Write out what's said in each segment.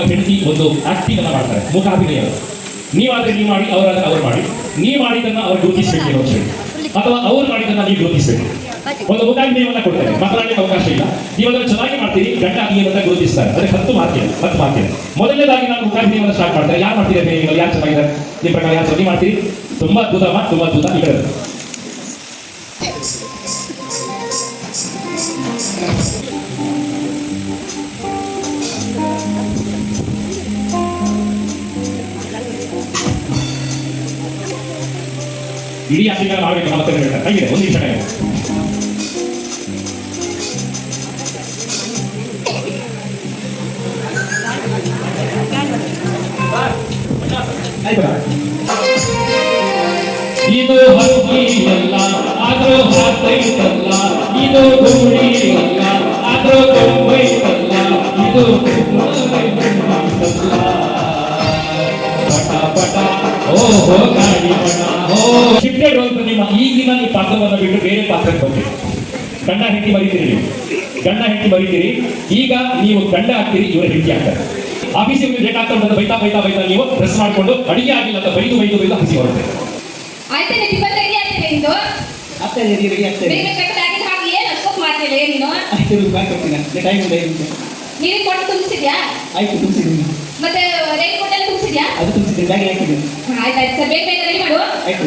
ಹೆಂಡತಿ ಒಂದು ಆಕ್ಟಿಂಗ್ ಅನ್ನ ಮಾಡ್ತಾರೆ, ಮುಖಾಭಿನಯ. ನೀವಾದ್ರೆ ನೀವು ಮಾಡಿ, ಅವರಾದ್ರೆ ಅವ್ರು ಮಾಡಿ. ನೀವು ಮಾಡಿದ್ದನ್ನ ಅವ್ರು ಗುರುತಿಸ್ಬೇಕು ಅಂತ ಹೇಳಿ. ಅಥವಾ ಅವ್ರು ಮಾಡಿದ್ದನ್ನ ನೀವು ಗುರುತಿಸ್ಬೇಕು. ಒಂದು ಮುಖಾಭಿನಯವನ್ನ ಕೊಡ್ತಾರೆ. ಮಾತನಾಡಲಿಕ್ಕೆ ಅವಕಾಶ ಇಲ್ಲ. ನೀವು ಅದನ್ನು ಚೆನ್ನಾಗಿ ಮಾಡ್ತೀರಿ ಆಗಿ ಅಂತ ಗುರುತಿಸ್ತಾರೆ. ಅದಕ್ಕೆ ಹತ್ತು ಮಾರ್ಕಿದೆ ಹತ್ತು ಮಾರ್ಕಿದೆ ಮೊದಲನೇದಾಗಿ ನಾನು ಮುಖಾಭಿನಯವನ್ನು ಸ್ಟಾರ್ಟ್ ಮಾಡ್ತಾರೆ ಯಾರು ಮಾಡ್ತೀರಿ ನೀವು? ಯಾರು ಚೆನ್ನಾಗಿದ್ದಾರೆ? ನಿಮ್ಮ ಪ್ರಕಾರ ಯಾರು ಚೆನ್ನಾಗಿ ಮಾಡ್ತೀರಿ? ತುಂಬಾ ಅದ್ಭುತ ಮಾ ತುಂಬಾ ಅದ್ಭುತ. ಇದೆ. ಇಡೀ ಆಫ್ರಿಕಾ ಮಾಡಬೇಕು ಹತ್ರ ಹೇಳ್ತಾರೆ ಹೇಗಿದೆ ಒಂದು ನಿಮಿಷ ಇದು. ಹಕ್ಕಿಯಲ್ಲ ಆದ್ರೂ ಹಾಕೈತಲ್ಲ ಇದು ಗುಡಿಯಲ್ಲ ಆದ್ರೂ ಕೊಂಬೈತಲ್ಲ ಇದು ಪಟ ಪಟ ಓ ಗಾಡಿ ಈಗಿನ ಈ ಪಾತ್ರವನ್ನು ಬಿಟ್ಟು ಬೇರೆ ಪಾತ್ರಕ್ಕೆ ಬಂದಿರಿ. ಗಂಡ ಹೆಂಡತಿ ಬರೀತೀರಿ ನೀವು. ಗಂಡ ಹೆಂಡತಿ ಬರೀತೀರಿ ಈಗ ನೀವು ಗಂಡ ಆಗ್ತೀರಿ ಇವರು ಹೆಂಡತಿ ಆಗ್ತಾರೆ. ಆಫೀಸಿಗೆ ಲೇಟ್ ಆಗ್ತಾ ಉಂಟು ಬೈತಾ ಬೈತಾ ಬೈತಾ ನೀವು ಡ್ರೆಸ್ ಮಾಡಿಕೊಂಡು ಅಡಿಗೆ ಆಗಿಲ್ಲ ಅಂತ ಬೈದು ಬೈದು ಬೈದು ಹಸಿ ಬರುತ್ತೆ ಆಯ್ತು ನೀರಿಗೆ ಕೊಟ್ಟು ತುಂಬಿಸಿದ್ಯಾ? ಆಯ್ತು ತುಂಬಿಸಿದ್ದೀನಿ ಮತ್ತೆ ರೈನ್ ಕೋಟ್ ಎಲ್ಲ ತುಂಬಿಸಿದ್ಯಾ? ಅದು ತುಂಬಿಸಿದ್ದೀನಿ ಬ್ಯಾಗ್ ಹಾಕಿದ್ದೀನಿ. ಆಯ್ತು ಸರ್ ಬೇಗ ಬೇಗ ರೆಡಿ ಮಾಡು. ಆಯ್ತು.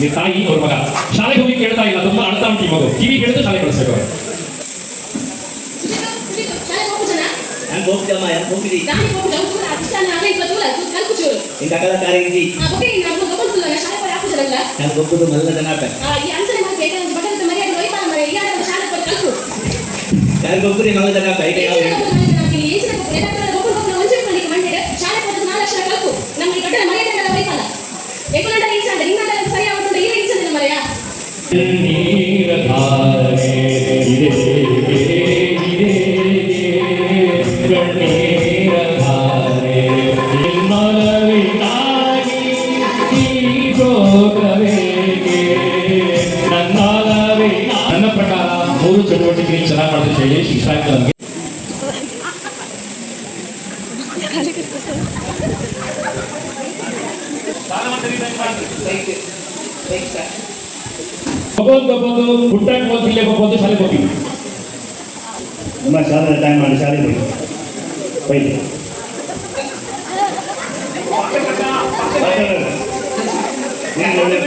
ನಿಮ್ಮ ತಾಯಿ ಅವ್ರ ಮಗ. ಶಾಲೆಗೆ ಹೋಗಿ ಕೇಳ್ತಾ ಇಲ್ಲ ತುಂಬಾ ಅಳ್ತಾ ಉಂಟು ಮಗು. ಕಿವಿ ಕೇಳಿದ್ರೆ ಶಾಲೆ ಕಳಿಸ್ಬೇಕು ಗೊಬ್ಬರಿ ಮಲ್ಲದ ನಾಟ ಈಗ ಯಾವ ಈಚಿನ ಒಬ್ಬರು ಮನೆಗೆ ಹಾಕಿ, ಈಚಿನ ಒಬ್ಬರು ಏನಾದ್ರು ಒಬ್ಬರು ಒಬ್ಬರು ಒಂಚೂರು ಮಾಡ್ಲಿಕ್ಕೆ ಮಂಡಿದೆ, ಶಾಲೆ ಹೋದ್ರೆ ನಾಲ್ಕು ಅಕ್ಷರ ಕಲ್ಸು. ನಮ್ಗೆ ಈ ದೊಡ್ಡ ಮರ್ಯಾದೆ ಎಲ್ಲ ಒಯ್ಬಾರ. ಎಕ್ಕುಲಂಡ ಈಚ ಅಂದ್ರೆ, ನಿನ್ನಂಡ ಸರಿ ಆಗುತ್ತಂತ ಈಗ ಈಚಂದಿಲ್ಲ ಮರೆಯ. ನೀರಧಾರೆ ಇದೆ ಇದೆ ಕಣ್ಣೀರಧಾರೆ ನಿನ್ನೊಲವಿಗಾಗಿ ಈ ಜೋಗವೇಗೆ ನನ್ನೊಲವಿನ ನನ್ನ ಪ್ರಕಾರ ಮೂರು ಚಟುವಟಿಕೆ ಚೆನ್ನಾಗಿ ಮಾಡಿದ್ರೆ ಹೇಳಿ ಇಷ್ಟ ಆಯ್ತು ನನಗೆ ಒಬ್ಬೊಂದು ಒಬ್ಬೊಂದು ಪುಟ್ಟಕ್ಕೆ ಹೋಗಿ ಇಲ್ಲೇ ಒಬ್ಬೊಂದು ಶಾಲೆಗೆ ಹೋಗಿ ನಮ್ಮ ಶಾಲೆ ಟೈಮ್ ಮಾಡಿ ಶಾಲೆಗೆ ಹೋಗಿ ಬೈಲಿ ನೀನು ಒಳ್ಳೆ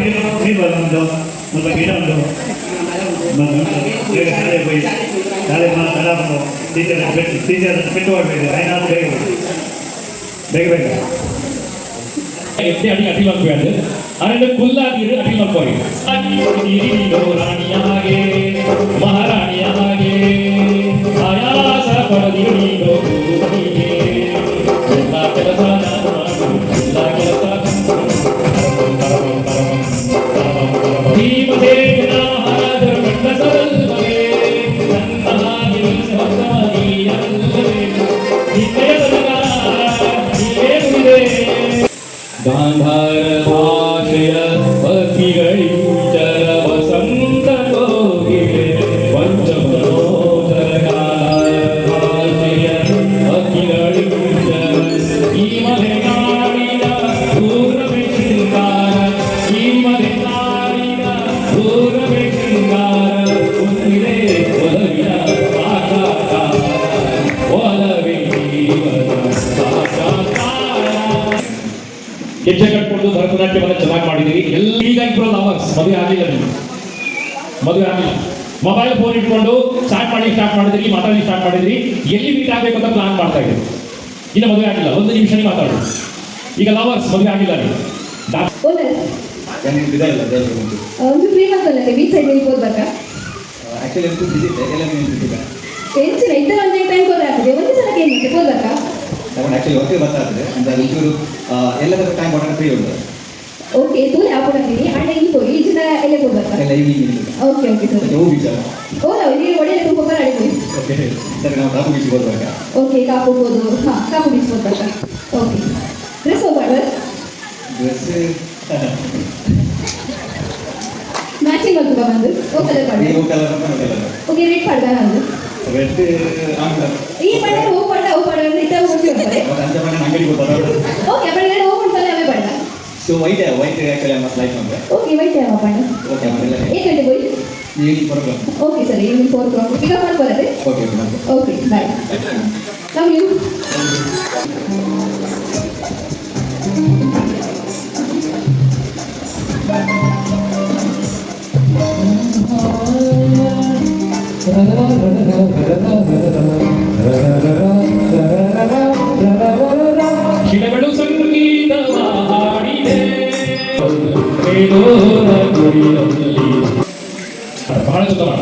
ನೀರು ನೀರು ಬರೋದು ಸ್ವಲ್ಪ ಗಿಡ ಉಂಟು ಬೇಗ ಶಾಲೆಗೆ ಹೋಗಿ ಶಾಲೆ ಮಾತಾಡ ಟೀಚರ್ ಬಿಟ್ಟು ಟೀಚರ್ ಬಿಟ್ಟು ಹೋಗ್ಬೇಕು ಏನಾದ್ರು ಬೇಗ ಹೋಗಿ. ಬೇಗ ಬೇಗ ಎಷ್ಟೇ ಅಡಿ ಅಡಿ ಮಾಡ್ಬೇಡ ಅರಣ್ಯ ಕುಲ್ಲಾಗಿರು ಅಡಿ ಮಾಡ್ಕೋರಿ ನೀರಿನೋ ರಾಣಿಯ ಹಾಗೆ ಮಹಾರಾಣಿಯ ಹಾಗೆ ಆಯಾಸ ಪಡೆದಿರು ಗೆಜ್ಜೆ ಕಟ್ಕೊಂಡು ಭರತನಾಟ್ಯವನ್ನು ಚೆನ್ನಾಗಿ ಮಾಡಿದ್ದೀವಿ ಎಲ್ಲ ಈಗ ಇಬ್ಬರು ಲವರ್ಸ್ ಮದುವೆ ಆಗಿಲ್ಲ ನೀವು ಮದುವೆ ಆಗಿಲ್ಲ. ಮೊಬೈಲ್ ಫೋನ್ ಇಟ್ಕೊಂಡು ಸ್ಟಾರ್ಟ್ ಮಾಡಿ ಸ್ಟಾರ್ಟ್ ಮಾಡಿದ್ರಿ ಮಾತಾಡಿ ಸ್ಟಾರ್ಟ್ ಮಾಡಿದ್ರಿ. ಎಲ್ಲಿ ಮೀಟ್ ಆಗಬೇಕು ಅಂತ ಪ್ಲಾನ್ ಮಾಡ್ತಾ ಇದ್ದೀವಿ. ಇನ್ನು ಮದುವೆ ಆಗಿಲ್ಲ. ಒಂದು ನಿಮಿಷ ನೀವು ಮಾತಾಡಿ. ಈಗ ಲವರ್ಸ್ ಮದುವೆ ಆಗಿಲ್ಲ ನೀವು ಒಂದು. ಫ್ರೀ ಮಾಡ್ಕೊಳ್ಳತ್ತೆ ಬೀಚ್ ಸೈಡ್ ಹೋಗ್ಬೇಕಾ ಆಕ್ಚುಲಿ ಎಲ್ಲ ಒಂದು ആക്ച്വലി ഒക്കെ പറ്റാത്തത് എന്താ എനിക്കൊരു എല്ലാ തരം ടൈം വളരെ ഫ്രീ ഉണ്ട് ಓಕೆ ತೂಲೆ ಆಪುಡಂಗಿನಿ ಅಣ್ಣ ಇಲ್ಲಿ ಹೋಗಿ ಇಜಿನ ಎಲ್ಲೆ ಕೊಡ್ಬೇಕು ಎಲ್ಲ ಇಲ್ಲಿ ಓಕೆ ಓಕೆ ಸರ್ ನೋ ವಿಚಾರ ಓ ನಾವು ಇಲ್ಲಿ ಒಳ್ಳೆ ತುಂಬ ಬರ ಅಡಿ ಓಕೆ ಸರ್ ನಾವು ಕಾಪು ಬಿಸಿ ಕೊಡ್ಬೇಕು ಓಕೆ ಕಾಪು ಹೋದು ಹಾ ಕಾಪು ಬಿಸಿ ಕೊಡ್ಬೇಕು ಓಕೆ ಡ್ರೆಸ್ ಹೋಗ್ಬಾರ್ದು ಡ್ರೆಸ್ ಮ್ಯಾಚಿಂಗ್ ಆಗ್ತದ ಬಂದು. ಓ ಕಲರ್ ಮಾಡಿ ಓ ಕಲರ್ ಓಕೆ ರೆಡ್ ಪಾಡ್ದ ನಂದು. ರೆಡ್ ಈ ಬಣ್ಣ ಹೋಗ್ಬಾರ್ದು ಇಟ್ಟಾಗ ಹೋಗ್ತಿರ್ತಾರೆ ಓಕೆ ಬೆಳಗ್ಗೆ ಹೋಗ್ಕೊಂಡು ತಲೆ ಅವೇ ಬಣ್ಣ ಸೊ ವೈಟ್ ವೈಟ್ ಆಕ್ಚುಲಿ ನಮ್ಮ ಲೈಫ್ ಅಂದ್ರೆ ಓಕೆ ವೈಟ್ ಯಾವ ಬಣ್ಣ ಓಕೆ ಅಮರೆಲ್ಲ ಏನ್ ಗಂಟೆ ಹೋಗಿ evening four clock okay sir evening four clock ಈಗ ಮಾಡ್ಕೊಳ್ಳಿ okay okay bye love you Thank you. ಬಹಳ ಸುತ್ತ ಮಾಡ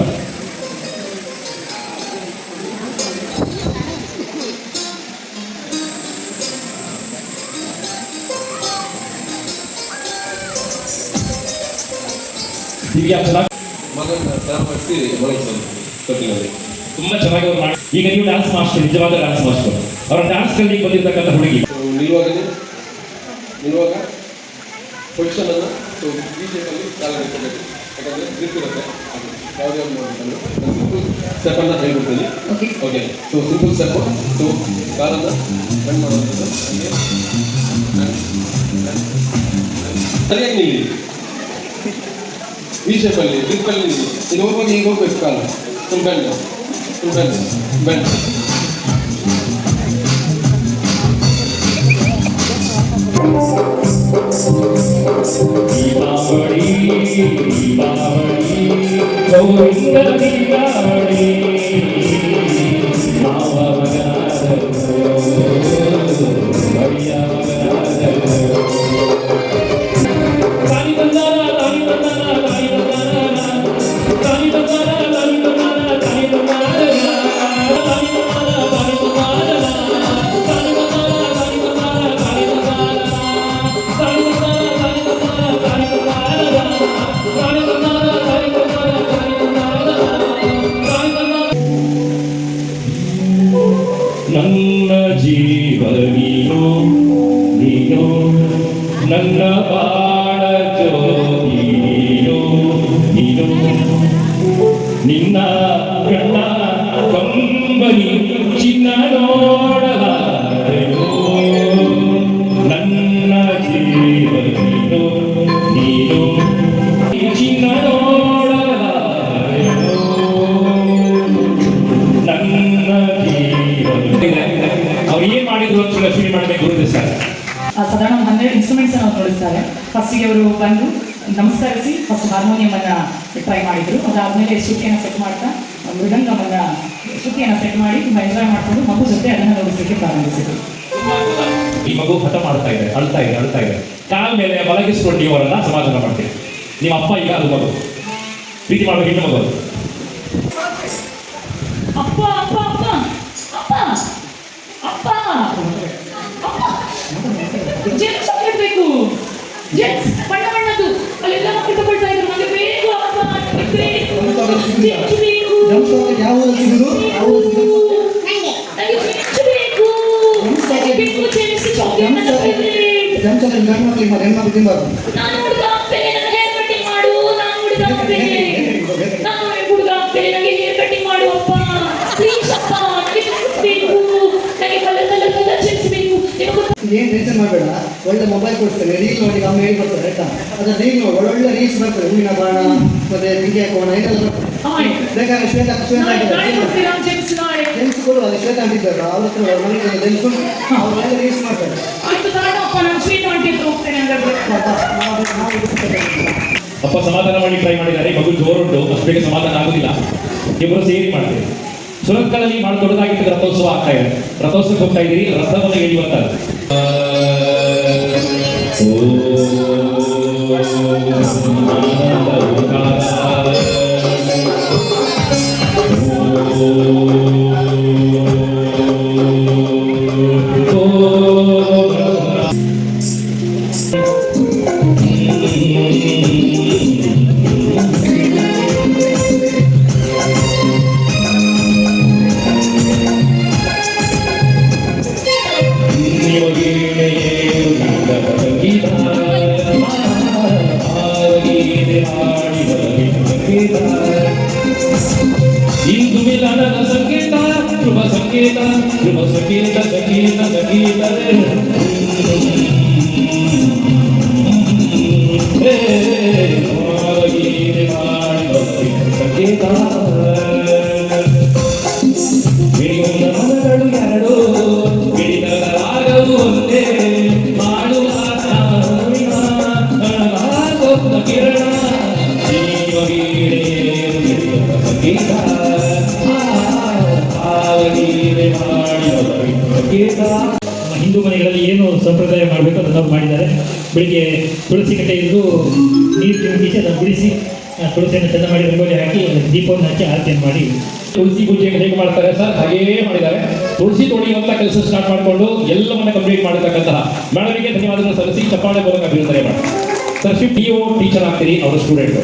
ದಿವ್ಯಾ ಚೆನ್ನಾಗಿ ಮಗನ ತರಪಡಿಸಿ ಒಳಗಿಸೋದು ತೊಟ್ಟಿಲಲ್ಲಿ ತುಂಬಾ ಚೆನ್ನಾಗಿ ಅವ್ರು ಮಾಡಿ ಈಗ ನೀವು ಡ್ಯಾನ್ಸ್ ಮಾಸ್ಟರ್ ನಿಜವಾದ ಡ್ಯಾನ್ಸ್ ಮಾಸ್ಟರ್ ಅವರ ಡ್ಯಾನ್ಸ್ ಕಲಿಗೆ ಬಂದಿರತಕ್ಕಂಥ ಹುಡುಗಿ ಸೊ ನಿಲ್ಲುವಾಗಲೇ ನಿಲ್ಲುವಾಗ ಪೊಸಿಷನನ್ನು ಸೊ ಈ ಶೇಪಲ್ಲಿ ಕಾಲ ಇಟ್ಕೋಬೇಕು ಯಾಕಂದರೆ ಗ್ರಿಪ್ ಇರುತ್ತೆ ಅದು ಯಾವುದೇ ಒಂದು ಸಿಂಪಲ್ ಸ್ಟೆಪ್ಪನ್ನು ಹೇಳ್ಬಿಡ್ತೀನಿ okay okay so simple step so ಕಾಲನ್ನು ಕಣ್ ಮಾಡುವಂಥದ್ದು ಹೀಗೆ. ಸರಿಯಾಗಿ ನಿಲ್ಲಿ ಈ ಶೇಪಲ್ಲಿ ಗ್ರಿಪ್ಪಲ್ಲಿ ನಿಲ್ಲಿ ಇದು ಹೋಗುವಾಗ ಈಗ ಹೋಗ್ಬೇಕು ಕಾಲು full bend full bend bend Deepavali Deepawali Deepawali Gauri Deepawali ಜೀವ ನೀನು ನೀನು ನನ್ನ ಬಾಳ ಸಾಧಾರಣ ಒಂದು ಹನ್ನೆರಡು ಇನ್ಸ್ಟ್ರೂಮೆಂಟ್ಸ್ ಅನ್ನು ತೋರಿಸ್ತಾರೆ ಫಸ್ಟಿಗೆ ಅವರು ಬಂದು ನಮಸ್ಕರಿಸಿ ಫಸ್ಟ್ ಹಾರ್ಮೋನಿಯಂ ಅನ್ನ ಟ್ರೈ ಮಾಡಿದ್ರು. ಅದಾದ್ಮೇಲೆ ಶ್ರುತಿಯನ್ನು ಸೆಟ್ ಮಾಡ್ತಾ ಮೃದಂಗವನ್ನ ಶ್ರುತಿಯನ್ನು ಸೆಟ್ ಮಾಡಿ ತುಂಬಾ ಎಂಜಾಯ್ ಮಾಡ್ಕೊಂಡು ಮಗು ಜೊತೆ ಅದನ್ನು ನೋಡಿಸಲಿಕ್ಕೆ ಪ್ರಾರಂಭಿಸಿದ್ರು. ಈ ಮಗು ಹಠ ಮಾಡ್ತಾ ಇದೆ ಅಳ್ತಾ ಇದೆ ಅಳ್ತಾ ಇದೆ. ಕಾಲ ಮೇಲೆ ಮಲಗಿಸ್ಕೊಂಡು ನೀವು ಅವರನ್ನ ಸಮಾಧಾನ ಮಾಡ್ತೀವಿ ನಿಮ್ಮ ಅಪ್ಪ ಈಗ ಅದು ಮಗು. ಪ್ರೀತಿ ಮಾಡಬೇಕು ಇನ್ನು ಮಗು ಅಪ್ಪ ಅಪ್ಪ ಅಪ್ಪ ಅಪ್ಪ. ಅಪ್ಪ ಅಪ್ಪ. Jens, apa yang itu? Mana tuh? Kalian lama kita percaya dengan dia, apa mana kita? Jens, bego. Jangan dulu. Jauh lagi. Ayo, Jens, bego. Jangan sok kejauh. Jangan sok kejauh. Jangan sok ಮಾಡಬೇಡ. ಒಳ್ಳೆ mobile ಕೊಡ್ತಾರೆ reel ನೋಡಿ ಅಮ್ಮ ಹೇಳಿ ಕೊಡ್ತಾರೆ ಆಯ್ತಾ? ಅದ್ರ reel ನೋಡಿ. ಒಳ್ಳೊಳ್ಳೆ ರೀಲ್ಸ್ ಬರ್ತದೆ. ಹೂವಿನ ಬಾಣ ಮತ್ತೆ ಬಿಂಗೆ ಕೋಣ ಇದೆಲ್ಲ. ಬೇಕಾದ್ರೆ ಶ್ವೇತ ಶ್ವೇತ ಜೆಂಟ್ಸ್ ಕೊಡು ಅದು ಶ್ವೇತ ಅಂತಿದ್ದಾರೆ ಅವ್ರ ಹತ್ರ ನನಗೆ ಜೆಂಟ್ಸ್ ಅವ್ರು ಒಳ್ಳೆ ರೀಲ್ಸ್ ಮಾಡ್ತಾರೆ. ಅಪ್ಪ ಸಮಾಧಾನ ಮಾಡಿ ಟ್ರೈ ಮಾಡಿದ್ದಾರೆ. ಮಗು ಜೋರುಂಟು. ಅಷ್ಟು ಬೇಗ ಸಮಾಧಾನ ಆಗುದಿಲ್ಲ. ಇಬ್ಬರು ಸೇರಿ ಮಾಡ್ತೀವಿ. ಸುರತ್ಕಲಲ್ಲಿ ಬಹಳ ದೊಡ್ಡದಾಗಿತ್ತು ರಥೋತ್ಸವ ಆಗ್ತಾ ಇದೆ. ರಥೋತ್ಸವಕ್ಕೆ ಹೋಗ್ತಾ ಇದ್ದೀರಿ. ರಥವನ್ನು ಎಳೆಯುವಂತ Oh, ಬಿಡಿಸಿ ತುಳಸಿಯನ್ನು ಚೆಂದ ಮಾಡಿ ರಂಗೋಲಿ ಹಾಕಿ ದೀಪವನ್ನು ಹಾಕಿ ಆರತಿಯನ್ನು ಮಾಡಿ. ತುಳಸಿ ಪೂಜೆ ಹೇಗೆ ಮಾಡ್ತಾರೆ ಸರ್? ಹಾಗೇ ಮಾಡಿದ್ದಾರೆ. ತುಳಸಿ ತೊಳೆಯುವಂತ ಕೆಲಸ ಸ್ಟಾರ್ಟ್ ಮಾಡಿಕೊಂಡು ಎಲ್ಲವನ್ನು ಕಂಪ್ಲೀಟ್ ಮಾಡತಕ್ಕಂತಹ ಮೇಡಮಿಗೆ ಧನ್ಯವಾದಗಳು ಸಲ್ಲಿಸಿ ಚಪ್ಪಾಳೆ ಮೂಲಕ ಅಭಿನಂದನೆ ಮಾಡಿ ಸರ್ ಶಿಫ್ಟ್ ಓ ಟೀಚರ್ ಆಗ್ತೀರಿ, ಅವರ ಸ್ಟೂಡೆಂಟು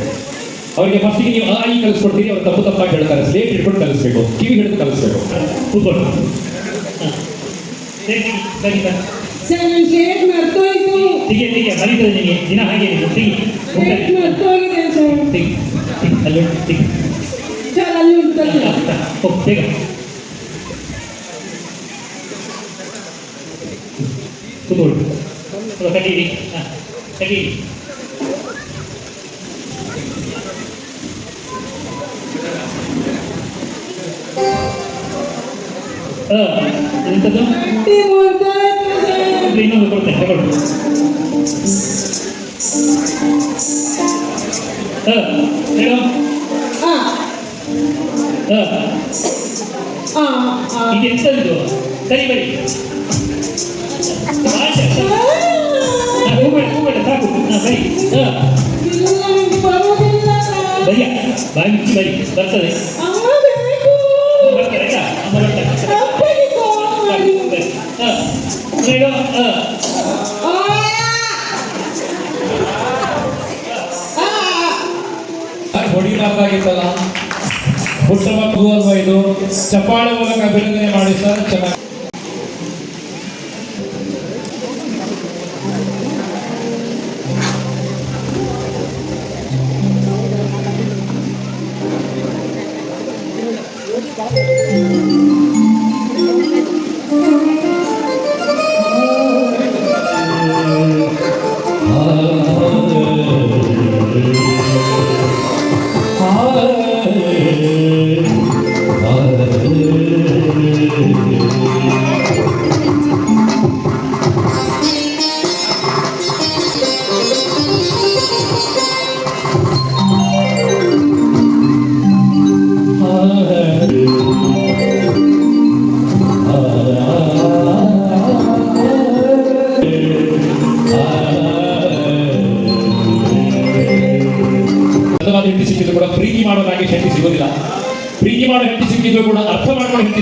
ಅವರಿಗೆ ಫಸ್ಟಿಗೆ ನೀವು ಆ ಈ ಕಲಿಸ್ಕೊಡ್ತೀರಿ, ಅವ್ರು ತಪ್ಪು ತಪ್ಪಾಗಿ ಹೇಳ್ತಾರೆ. ಸ್ಲೇಟ್ ಇಟ್ಕೊಂಡು ಕಲಿಸ್ಬೇಕು, ಕಿವಿ ಹಿಡಿದು ಕಲಿಸ್ಬೇಕು. ಕೂತ್ಕೊಂಡು ಸರಿ ಸರಿ. Jangan syirik marto itu. Tiga tiga balik tu jadi. Jina lagi ni. Tiga. Syirik marto itu yang so. Tiga. Lalu tiga. Jangan lalu lalu. Oh tiga. Betul. Kalau kaki ini, kaki ini. Eh, ini tu. Timur ಇನ್ನೊಂದು ಕೊಡ್ತೇನೆ ತಗೊಳ್ಳಿ. ಹೇಳು. ಇದು? ಎಂಥದ್ದು ಸರಿ ಬರಿ ಹೋಗ್ಬೇಡ ಹೋಗ್ಬೇಡ ಸಾಕು. ಬರಿ. ಬರಿಯ ಬಾಯಿ ಮುಚ್ಚಿ ಬರಿ ಬರ್ತದೆ. ಹೇಳು ಹಾಂ ಆ. ಆ. ಹೊಡಿಲಾರ್ದಾಗಿತ್ತಲ್ಲ ಪುಟ್ಟ ಮಗು ಅಲ್ವಾ ಇದು ಚಪ್ಪಾಳೆ ಮೂಲಕ ಅಭಿನಂದನೆ ಮಾಡಿ ಸರ್ ಚೆನ್ನಾಗಿ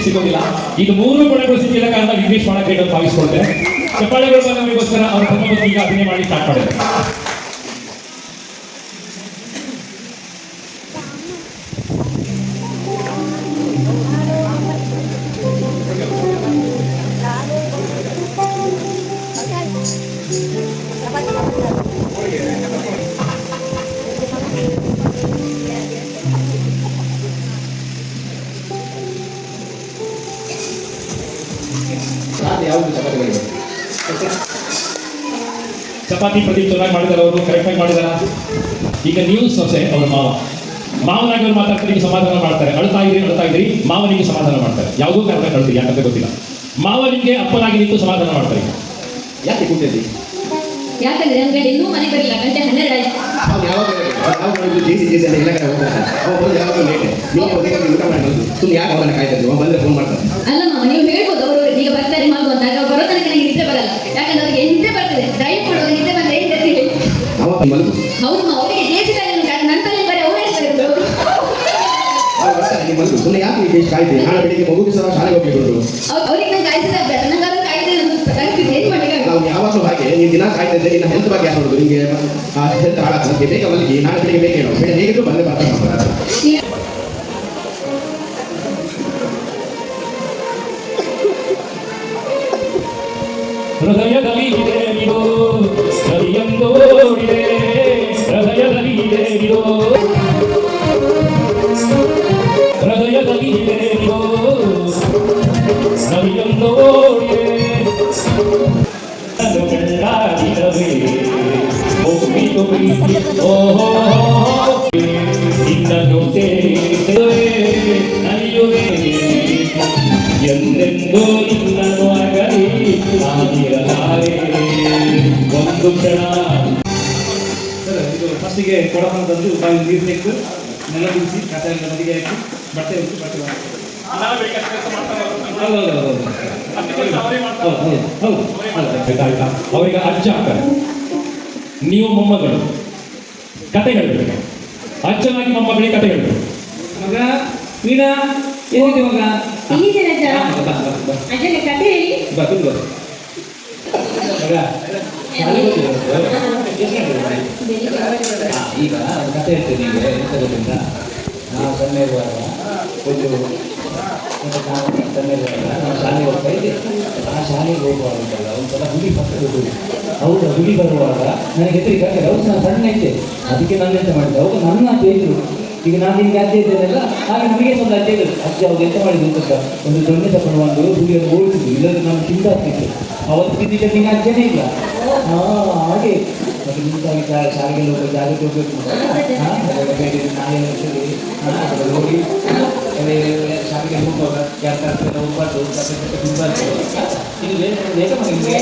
ಸಿಗೋದಿಲ್ಲ ಇದು ಮೂರು ಗುಣಗಳು ಸಿಕ್ಕಿಲ್ಲ ಕಾರಣ ವಿಘ್ನೇಶ್ ಮಾಡಕ್ಕೆ ಭಾವಿಸ್ಕೊಳ್ತೇನೆ ಚಪ್ಪಾಳೆಗಳು ಬಂದವರಿಗೋಸ್ಕರ ಅವ್ರ ಧರ್ಮಪತ್ನಿಗೆ ಅಭಿನಯ ಮಾಡಿ ಸ್ಟಾರ್ಟ್ ಮಾಡಿದ್ದಾರೆ ಚಪಾತಿ ಪ್ರದೀಪ್ ಚೆನ್ನಾಗಿ ಮಾಡಿದಾರೆ ಅವರು ಕರೆಕ್ಟಾಗಿ ಮಾಡಿದಾರ ಈಗ ನೀವು ಸೊಸೆ ಅವ್ರ ಮಾವ. ಮಾವನಾಗಿ ಅವ್ರು ಮಾತಾಡ್ತಾರೆ ಸಮಾಧಾನ ಮಾಡ್ತಾರೆ. ಅಳ್ತಾ ಇದ್ರಿ ಅಳ್ತಾ ಇದ್ರಿ ಮಾವನಿಗೆ ಸಮಾಧಾನ ಮಾಡ್ತಾರೆ. ಯಾವುದೋ ಕಾರಣ ಕಳ್ತೀರಿ ಯಾಕಂತ ಗೊತ್ತಿಲ್ಲ. ಮಾವನಿಗೆ ಅಪ್ಪನಾಗಿ ನಿಂತು ಸಮಾಧಾನ ಮಾಡ್ತಾರೆ. ಯಾಕೆ ಕೂತಿದ್ದಿ ಯಾಕಂದ್ರೆ ನಮ್ಗೆ ಇನ್ನೂ ಮನೆ ಬರಲಿಲ್ಲ ಗಂಟೆ ಹನ್ನೆರಡು ಆಯ್ತು. ಅಲ್ಲ ಮಾವ ನೀವು ಹೇಳ್ಬೋದು ಅವರು ಈಗ ಬರ್ತಾರೆ ಆಗ ಬರೋ ತನಕ ಬರಲ್ಲ. ಯಾಕಂದ್ರೆ ಅವ್ರಿಗೆ ಬರ್ತದೆ. ಸುಮ್ಮನೆ ಯಾಕೆ ನೀವು ಎಷ್ಟು ಕಾಯ್ತೀವಿ ನಾಳೆ ಬೆಳಿಗ್ಗೆ ಮಗುಗೆ ಸಹ ಶಾಲೆಗೆ ಹೋಗ್ಲಿಕ್ಕೆ ಕಾಯ್ದೆ ನಾವು ಯಾವಾಗಲೂ ಹಾಗೆ ನೀವು ದಿನ ಕಾಯ್ತಾ ಇದ್ದರೆ ನಿನ್ನ ಹೆಲ್ತ್ ಬಗ್ಗೆ ಯಾರು ನೋಡೋದು? ನಿಮಗೆ ಹೆಲ್ತ್ ಹಾಳಾಗ್ತದೆ? ಬೇಗ ಮಲಗಿ ನಾಳೆ ಬೆಳಿಗ್ಗೆ ಬೇಗ ಹೇಳೋ. ಹೇಗಿದ್ರು ಬಂದೇ ಬರ್ತಾರೆ ಹೃದಯದಲ್ಲಿ ಇದೆ ಎಂದೆಂದೂ ನಿನ್ನನ್ನು ಅಗಲಿ ನಾನಿರಲಾರೆ ಒಂದು ಕ್ಷಣ ಸರ್ ಇದು ಫಸ್ಟಿಗೆ ಕೊಡಪನ ತಂದು ಬಾವಿ ನೀರು ತೆಗೆದು ನೆಲ ಬಿಡಿಸಿ ಕಸ ಎಲ್ಲ ನದಿಗೆ ಹಾಕಿ ಬಟ್ಟೆ ಉಂಟು ಬಟ್ಟೆ ಮಾಡ್ತಾರೆ. ಹೌದು ಹೌದು ಹೌದು ಅಲ್ಲ ಹೌದು ಹೌದು ಆಯ್ತಾ ಅವರಿಗೆ ಅಜ್ಜ ಆಗ್ತಾರೆ ನೀವು ಮೊಮ್ಮಗಳು ಕತೆ ಹೇಳಬೇಕು ಅಜ್ಜನಾಗಿ ಮೊಮ್ಮಗಳಿಗೆ ಕತೆ ಹೇಳಬೇಕು ಮಗ ವೀಣಾ ಎಲ್ಲಿದೆ ಮಗ. ಅಜ್ಜನ ಹೇಳಿ ಮಗ ಈಗ ಕಥೆ ಹೇಳ್ತೀನಿ ನಿಮಗೆ ಎಂತ ಗೊತ್ತಿಲ್ಲ ನಾವು ಸಣ್ಣ ಇರುವಾಗ ಒಂದು ನಾವು ಸಣ್ಣ ಇರುವಾಗ ಶಾಲೆಗೆ ಹೋಗ್ತಾ ಇದ್ದೆ ಆ ಶಾಲೆಗೆ ಹೋಗುವಾಗ ಉಂಟಲ್ಲ ಒಂದ್ಸಲ ಹುಲಿ ಪಕ್ಕದ ಹೌದು ಹುಲಿ ಬರುವಾಗ ನನಗೆ ಹೆದರಿಕೆ ಆಗ್ತದೆ ಹೌದು ನಾನು ಸಣ್ಣ ಇದ್ದೆ ಅದಕ್ಕೆ ನಾನು ಎಂತ ಮಾಡಿದ್ದೆ ಹೌದು ನನ್ನ ಅಜ್ಜ ಇದ್ರು ಈಗ ನಾನು ನಿಮ್ಗೆ ಅಜ್ಜ ಇದ್ದೇನಲ್ಲ ಹಾಗೆ ನಮಗೆ ಒಂದು ಅಜ್ಜ ಇದ್ರು ಅಜ್ಜ ಅವ್ರು ಎಂತ ಮಾಡಿದ್ರು ಅಂತ ಒಂದು ದೊಣ್ಣೆ ತಗೊಂಡು ಬಂದು ಹುಲಿಯನ್ನು ಓಡಿಸಿದ್ರು ಇಲ್ಲದ್ರೆ ನಾನು ತಿಂದಾಗ್ತಿತ್ತು ಅವತ್ತು ತಿಂದಿದ್ದ ನಿನ್ನ ಅಜ್ಜನೇ ಇಲ್ಲ ಹಾ, ಹಾಗೆ. ಮತ್ತೆ ಮುಂದಾಗಿ ಶಾ- ಶಾಲೆಗೆ ಹೋಗೋ ಜಾಗಕ್ಕೆ ಹೋಗ್ಬೇಕು ಹಾ, ಅದೆಲ್ಲ ಬೇರೆ ನಾಳೆಲ್ಲ ಇರ್ತದೆ. ಹಾ, ಅದೆಲ್ಲ ಹೋಗಿ ಅದೇ ಶಾಲೆಗೆ ಹೋಗುವಾಗ ಯಾರ ಹತ್ರ ಹೋಗ್ಬಾರ್ದು ಕತೆ ಕತೆ ತಿನ್ಬಾರ್ದು ಇದು ಬೇರೆ ಬೇಗ ಮಗನಿಗೆ